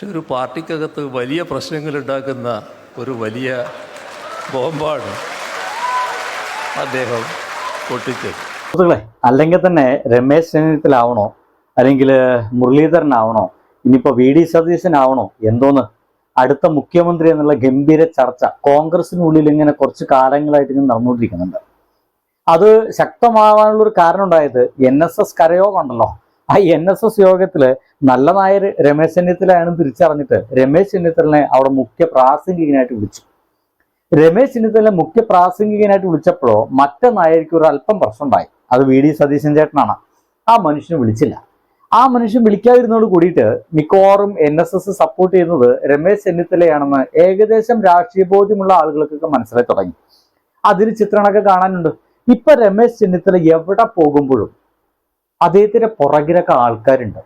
പക്ഷെ ഒരു പാർട്ടിക്കകത്ത് വലിയ പ്രശ്നങ്ങൾ ഉണ്ടാക്കുന്ന ഒരു വലിയ ബോംബാണ് അദ്ദേഹം പൊട്ടിച്ചത്. സുഹൃത്തുക്കളെ അല്ലെങ്കിൽ തന്നെ രമേശ് ചെന്നിത്തലാവണോ അല്ലെങ്കിൽ മുരളീധരനാവണോ ഇനിയിപ്പോ വി ഡി സതീശനാവണോ എന്തോന്ന്? അടുത്ത മുഖ്യമന്ത്രി എന്നുള്ള ഗംഭീര ചർച്ച കോൺഗ്രസിനുള്ളിൽ ഇങ്ങനെ കുറച്ച് കാലങ്ങളായിട്ട് ഇങ്ങനെ നടന്നുകൊണ്ടിരിക്കുന്നുണ്ട്. അത് ശക്തമാവാനുള്ള ഒരു കാരണം ഉണ്ടായത് എൻ എസ് എസ് കരയോഗം ഉണ്ടല്ലോ. ആ എൻ എസ് എസ് യോഗത്തിൽ നല്ല നായർ രമേശ് ചെന്നിത്തലയാണെന്ന് തിരിച്ചറിഞ്ഞിട്ട് രമേശ് ചെന്നിത്തലിനെ അവിടെ മുഖ്യ പ്രാസംഗികനായിട്ട് വിളിച്ചു. രമേശ് ചെന്നിത്തലിനെ മുഖ്യ പ്രാസംഗികനായിട്ട് വിളിച്ചപ്പോഴോ മറ്റേ നായർക്ക് ഒരു അല്പം പ്രശ്നമുണ്ടായി. അത് വി ഡി സതീശൻ ചേട്ടനാണ്. ആ മനുഷ്യനെ വിളിച്ചില്ല. ആ മനുഷ്യൻ വിളിക്കാതിരുന്നോട് കൂടിയിട്ട് മിക്കവാറും എൻ എസ് എസ് സപ്പോർട്ട് ചെയ്യുന്നത് രമേശ് ചെന്നിത്തലയാണെന്ന് ഏകദേശം രാഷ്ട്രീയ ബോധ്യമുള്ള ആളുകൾക്കൊക്കെ മനസ്സിലായി തുടങ്ങി. അതിൽ ചിത്രണമൊക്കെ കാണാനുണ്ട്. ഇപ്പൊ രമേശ് ചെന്നിത്തല എവിടെ പോകുമ്പോഴും അദ്ദേഹത്തിന്റെ പുറകിലൊക്കെ ആൾക്കാരുണ്ട്.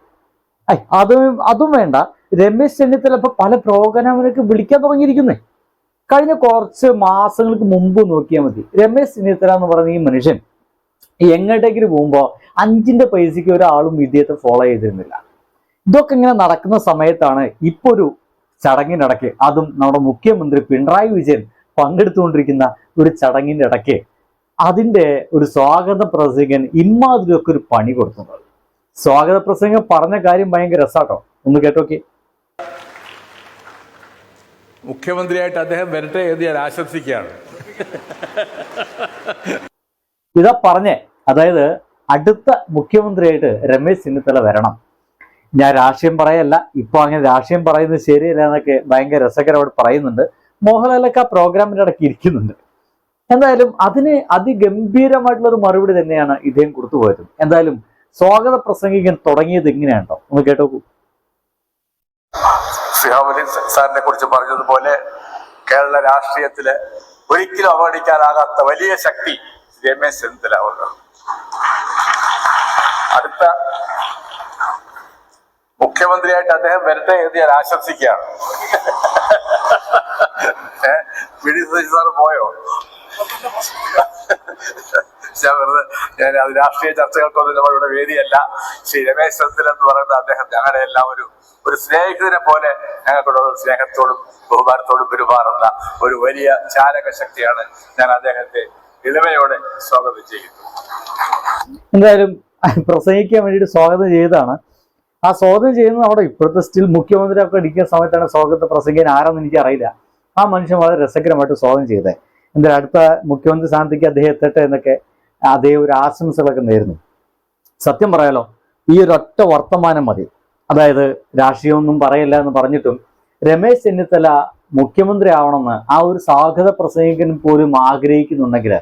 ഐ അതും അതും വേണ്ട. രമേശ് ചെന്നിത്തല ഇപ്പൊ പല പ്രോഗ്രാമിലേക്ക് വിളിക്കാൻ തുടങ്ങിയിരിക്കുന്നേ. കഴിഞ്ഞ കുറച്ച് മാസങ്ങൾക്ക് മുമ്പ് നോക്കിയാൽ മതി. രമേശ് ചെന്നിത്തല എന്ന് പറയുന്ന ഈ മനുഷ്യൻ എങ്ങോട്ടേക്കിന് പോകുമ്പോൾ അഞ്ചിന്റെ പൈസയ്ക്ക് ഒരാളും ഇദ്ദേഹത്തെ ഫോളോ ചെയ്തിരുന്നില്ല. ഇതൊക്കെ ഇങ്ങനെ നടക്കുന്ന സമയത്താണ് ഇപ്പൊ ഒരു ചടങ്ങിനിടയ്ക്ക് അതും നമ്മുടെ മുഖ്യമന്ത്രി പിണറായി വിജയൻ പങ്കെടുത്തുകൊണ്ടിരിക്കുന്ന ഒരു ചടങ്ങിന്റെ ഇടയ്ക്ക് അതിന്റെ ഒരു സ്വാഗത പ്രസംഗൻ ഇമാതിരിയൊക്കെ ഒരു പണി കൊടുക്കുന്നത് സ്വാഗത പ്രസംഗം പറഞ്ഞ കാര്യം ഭയങ്കര രസാട്ടോ. ഒന്ന് കേട്ടോക്കി. മുഖ്യമന്ത്രിയായിട്ട് അദ്ദേഹം വരട്ടെ എന്ന് ഞാൻ ആശംസിക്കുകയാണ്. ഇതാ പറഞ്ഞേ. അതായത് അടുത്ത മുഖ്യമന്ത്രിയായിട്ട് രമേശ് ചെന്നിത്തല വരണം. ഞാൻ രാഷ്ട്രീയം പറയല്ല. ഇപ്പൊ അങ്ങനെ രാഷ്ട്രീയം പറയുന്നത് ശരിയല്ല എന്നൊക്കെ ഭയങ്കര രസകരമായിട്ട് പറയുന്നുണ്ട്. മോഹൻലാലൊക്കെ ആ പ്രോഗ്രാമിന്റെ ഇടയ്ക്ക് ഇരിക്കുന്നുണ്ട്. എന്തായാലും അതിന് അതിഗംഭീരമായിട്ടുള്ള ഒരു മറുപടി തന്നെയാണ് ഇദ്ദേഹം കൊടുത്തുപോയത് എന്തായാലും സ്വാഗത പ്രസംഗിക്കാൻ തുടങ്ങിയത് ഇങ്ങനെയാണ് കേട്ടോ ഒന്ന് കേട്ടോക്കൂ സിഹാബലി സാറിനെ കുറിച്ച് പറഞ്ഞതുപോലെ കേരള രാഷ്ട്രീയത്തിൽ ഒരിക്കലും അവഗണിക്കാനാകാത്ത വലിയ ശക്തി രമേശ് ചെന്നിത്തല അടുത്ത മുഖ്യമന്ത്രിയായിട്ട് അദ്ദേഹം വരട്ടെ എന്ന് ഞാൻ ആശംസിക്കുകയാണ്. ഏ, വി ഡി സാറ് പോയോ? ഞാൻ വെറുതെ ഞാൻ അത് രാഷ്ട്രീയ ചർച്ചകൾക്കൊന്നും നമ്മളിവിടെ വേദിയല്ല. ശ്രീ രമേശ് ചന്ദ്രൻ എന്ന് പറയുന്ന അദ്ദേഹം ഞങ്ങളുടെ എല്ലാം ഒരു ഒരു സ്നേഹിതനെ പോലെ ഞങ്ങൾക്കുള്ള സ്നേഹത്തോടും ബഹുമാനത്തോടും പെരുമാറുന്ന ഒരു വലിയ ചാലക ശക്തിയാണ് ഞാൻ അദ്ദേഹത്തെ ഇളമയോടെ സ്വാഗതം ചെയ്യുന്നു. എന്തായാലും പ്രസംഗിക്കാൻ വേണ്ടിയിട്ട് സ്വാഗതം ചെയ്തതാണ്. ആ സ്വാഗതം ചെയ്യുന്നത് അവിടെ ഇപ്പോഴത്തെ സ്റ്റിൽ മുഖ്യമന്ത്രി ഒക്കെ ഇരിക്കുന്ന സമയത്താണ് സ്വാഗത പ്രസംഗിക്കാൻ എനിക്ക് അറിയില്ല ആ മനുഷ്യൻ വളരെ രസകരമായിട്ട് സ്വാഗതം ചെയ്തേ എന്തായാലും അടുത്ത മുഖ്യമന്ത്രി സ്ഥാനത്തേക്ക് അദ്ദേഹം എത്തട്ടെ എന്നൊക്കെ അദ്ദേഹം ഒരു ആശംസകളൊക്കെ നേരുന്നു. സത്യം പറയാലോ ഈ ഒരു ഒറ്റ വർത്തമാനം മതി. അതായത് രാഷ്ട്രീയമൊന്നും പറയില്ല എന്ന് പറഞ്ഞിട്ടും രമേശ് ചെന്നിത്തല മുഖ്യമന്ത്രി ആവണമെന്ന് ആ ഒരു സ്വാഗത പ്രസംഗിക്കാൻ പോലും ആഗ്രഹിക്കുന്നുണ്ടെങ്കിൽ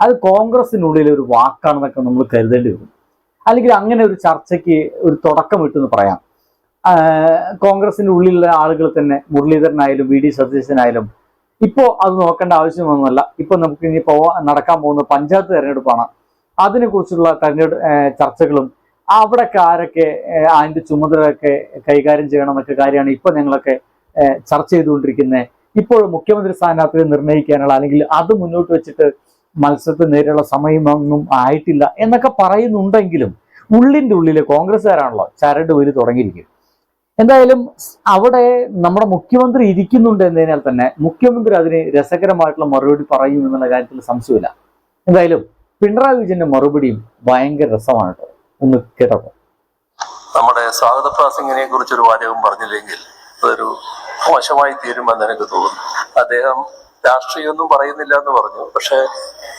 അത് കോൺഗ്രസിനുള്ളിൽ ഒരു വാക്കാണെന്നൊക്കെ നമ്മൾ കരുതേണ്ടി വരും. അല്ലെങ്കിൽ അങ്ങനെ ഒരു ചർച്ചയ്ക്ക് ഒരു തുടക്കം ഇട്ടെന്ന് പറയാം. കോൺഗ്രസിന്റെ ഉള്ളിലുള്ള ആളുകൾ തന്നെ മുരളീധരനായാലും വി ഡി സതീശനായാലും ഇപ്പോൾ അത് നോക്കേണ്ട ആവശ്യമൊന്നുമല്ല. ഇപ്പൊ നമുക്ക് ഇനി പോവാ നടക്കാൻ പോകുന്ന പഞ്ചായത്ത് തെരഞ്ഞെടുപ്പാണ്. അതിനെക്കുറിച്ചുള്ള തെരഞ്ഞെടുപ്പ് ചർച്ചകളും അവിടെ ആരൊക്കെ അതിന്റെ ചുമതലയൊക്കെ കൈകാര്യം ചെയ്യണം എന്നൊക്കെ കാര്യമാണ് ഇപ്പൊ ഞങ്ങളൊക്കെ ചർച്ച ചെയ്തുകൊണ്ടിരിക്കുന്നത്. ഇപ്പോൾ മുഖ്യമന്ത്രി സ്ഥാനാർത്ഥിയെ നിർണയിക്കാനുള്ള അല്ലെങ്കിൽ അത് മുന്നോട്ട് വെച്ചിട്ട് മത്സരത്തിന് നേരെയുള്ള സമയമൊന്നും ആയിട്ടില്ല എന്നൊക്കെ പറയുന്നുണ്ടെങ്കിലും ഉള്ളിന്റെ ഉള്ളിൽ കോൺഗ്രസ്സുകാരാണല്ലോ ചരട് വലി തുടങ്ങിയിരിക്കും എന്തായാലും അവിടെ നമ്മുടെ മുഖ്യമന്ത്രി ഇരിക്കുന്നുണ്ട് എന്നതിനാൽ തന്നെ മുഖ്യമന്ത്രി അതിന് രസകരമായിട്ടുള്ള മറുപടി പറയും എന്നുള്ള കാര്യത്തിൽ സംശയമില്ല. എന്തായാലും പിണറായി വിജയന്റെ മറുപടിയും ഭയങ്കര രസമാണ് കേട്ടോ. ഒന്ന് കേട്ടോ. നമ്മുടെ സ്വാഗത പ്രാസംഗിനെ കുറിച്ച് ഒരു വാചകം പറഞ്ഞില്ലെങ്കിൽ അതൊരു മോശമായി തീരുമെന്ന് എനിക്ക് തോന്നുന്നു. അദ്ദേഹം രാഷ്ട്രീയമൊന്നും പറയുന്നില്ല എന്ന് പറഞ്ഞു. പക്ഷെ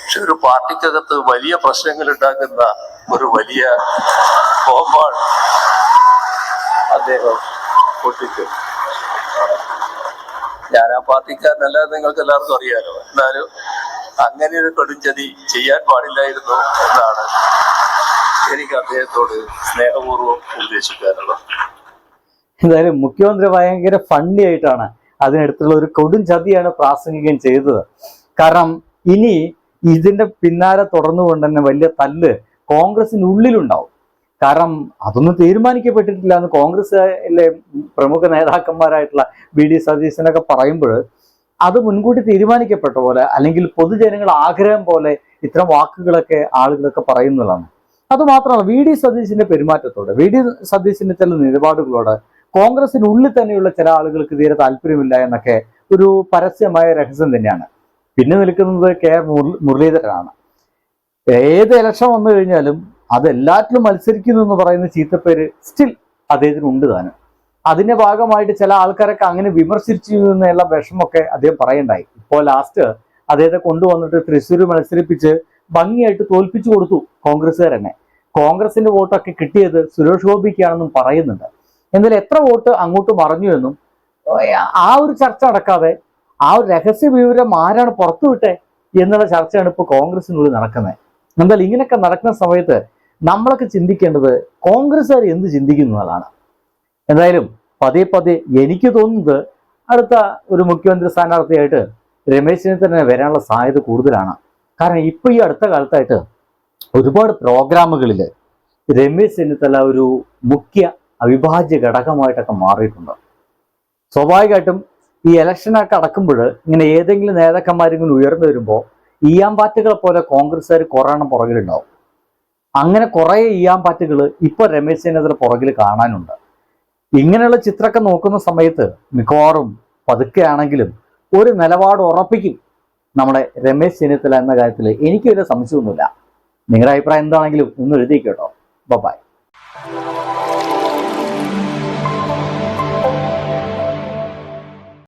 പക്ഷെ ഒരു പാർട്ടിക്കകത്ത് വലിയ പ്രശ്നങ്ങൾ ഉണ്ടാക്കുന്ന ഒരു വലിയ കോമ്പാണ് അദ്ദേഹം പൊട്ടിച്ചത് ഞാൻ ആ പാർട്ടിക്കാരനല്ല നിങ്ങൾക്ക് എല്ലാവർക്കും അറിയാലോ. എന്നാലും അങ്ങനെ ഒരു കൊടുംചതി ചെയ്യാൻ പാടില്ലായിരുന്നു എന്നാണ് എനിക്ക് അദ്ദേഹത്തോട് സ്നേഹപൂർവം ഉപദേശിക്കാനുള്ളത്. എന്തായാലും മുഖ്യമന്ത്രി ഭയങ്കര ഫണ്ണി ആയിട്ടാണ് അതിനടുത്തുള്ള ഒരു കൊടും ചതിയാണ് പ്രാസംഗികം ചെയ്തത്. കാരണം ഇനി ഇതിന്റെ പിന്നാലെ തുടർന്നുകൊണ്ട് തന്നെ വലിയ തല്ല് കോൺഗ്രസിനുള്ളിലുണ്ടാവും. കാരണം അതൊന്നും തീരുമാനിക്കപ്പെട്ടിട്ടില്ല എന്ന് കോൺഗ്രസിലെ പ്രമുഖ നേതാക്കന്മാരായിട്ടുള്ള വി ഡി സതീശനൊക്കെ പറയുമ്പോൾ അത് മുൻകൂട്ടി തീരുമാനിക്കപ്പെട്ട പോലെ അല്ലെങ്കിൽ പൊതുജനങ്ങൾ ആഗ്രഹം പോലെ ഇത്തരം വാക്കുകളൊക്കെ ആളുകളൊക്കെ പറയുന്നതാണ്. അത് മാത്രമല്ല വി ഡി സതീശിന്റെ പെരുമാറ്റത്തോട് വി ഡി സതീശിന്റെ ചില നിലപാടുകളോട് കോൺഗ്രസിനുള്ളിൽ തന്നെയുള്ള ചില ആളുകൾക്ക് തീരെ താല്പര്യമില്ല എന്നൊക്കെ ഒരു പരസ്യമായ രഹസ്യം തന്നെയാണ്. പിന്നെ നിൽക്കുന്നത് കെ മുരളീധരനാണ്. ഏത് ഇലക്ഷൻ വന്നു കഴിഞ്ഞാലും അത് എല്ലാറ്റിലും മത്സരിക്കുന്നു എന്ന് പറയുന്ന ചീത്തപ്പേര് സ്റ്റിൽ അദ്ദേഹത്തിന് ഉണ്ട് താനും. അതിന്റെ ഭാഗമായിട്ട് ചില ആൾക്കാരൊക്കെ അങ്ങനെ വിമർശിച്ചു എന്നുള്ള വിഷമൊക്കെ അദ്ദേഹം പറയണ്ടായി. ഇപ്പോൾ ലാസ്റ്റ് അദ്ദേഹത്തെ കൊണ്ടുവന്നിട്ട് തൃശ്ശൂർ മത്സരിപ്പിച്ച് ഭംഗിയായിട്ട് തോൽപ്പിച്ചു കൊടുത്തു കോൺഗ്രസ്സുകാർ തന്നെ കോൺഗ്രസിന്റെ വോട്ടൊക്കെ കിട്ടിയത് സുരേഷ് ഗോപിക്കാണെന്നും പറയുന്നുണ്ട്. എന്നാൽ എത്ര വോട്ട് അങ്ങോട്ട് മറഞ്ഞു എന്നും ആ ഒരു ചർച്ച നടക്കാതെ ആ ഒരു രഹസ്യ വിവരം ആരാണ് പുറത്തുവിട്ടെ എന്നുള്ള ചർച്ചയാണ് ഇപ്പോൾ കോൺഗ്രസിനുള്ളിൽ നടക്കുന്നത്. എന്നാൽ ഇങ്ങനെയൊക്കെ നടക്കുന്ന സമയത്ത് നമ്മളൊക്കെ ചിന്തിക്കേണ്ടത് കോൺഗ്രസ്സുകാർ എന്ത് ചിന്തിക്കുന്നു എന്നതാണ് എന്തായാലും പതിയെ പതിയെ എനിക്ക് തോന്നുന്നത് അടുത്ത ഒരു മുഖ്യമന്ത്രി സ്ഥാനാർത്ഥിയായിട്ട് രമേശ് ചെന്നിത്തല വരാനുള്ള സാധ്യത കൂടുതലാണ്. കാരണം ഇപ്പൊ ഈ അടുത്ത കാലത്തായിട്ട് ഒരുപാട് പ്രോഗ്രാമുകളിൽ രമേശ് ചെന്നിത്തല ഒരു മുഖ്യ അവിഭാജ്യ ഘടകമായിട്ടൊക്കെ മാറിയിട്ടുണ്ട്. സ്വാഭാവികമായിട്ടും ഈ ഇലക്ഷനൊക്കെ അടക്കുമ്പോൾ ഇങ്ങനെ ഏതെങ്കിലും നേതാക്കന്മാരിങ്ങനെ ഉയർന്നു വരുമ്പോൾ ഈയാമ്പാറ്റുകളെ പോലെ കോൺഗ്രസ്സുകാർ കുറേണ്ണം പുറകിലുണ്ടാവും. അങ്ങനെ കുറേ ഈയാമ്പാറ്റുകൾ ഇപ്പോൾ രമേശ് ചെന്നിത്തല പുറകിൽ കാണാനുണ്ട്. ഇങ്ങനെയുള്ള ചിത്രമൊക്കെ നോക്കുന്ന സമയത്ത് മിക്കവാറും പതുക്കെ ആണെങ്കിലും ഒരു നിലപാട് ഉറപ്പിക്കും നമ്മുടെ രമേശ് ചെന്നിത്തല എന്ന കാര്യത്തിൽ എനിക്ക് വലിയ സംശയമൊന്നുമില്ല. നിങ്ങളുടെ അഭിപ്രായം എന്താണെങ്കിലും ഒന്ന് എഴുതിയിക്കോട്ടോ ബൈ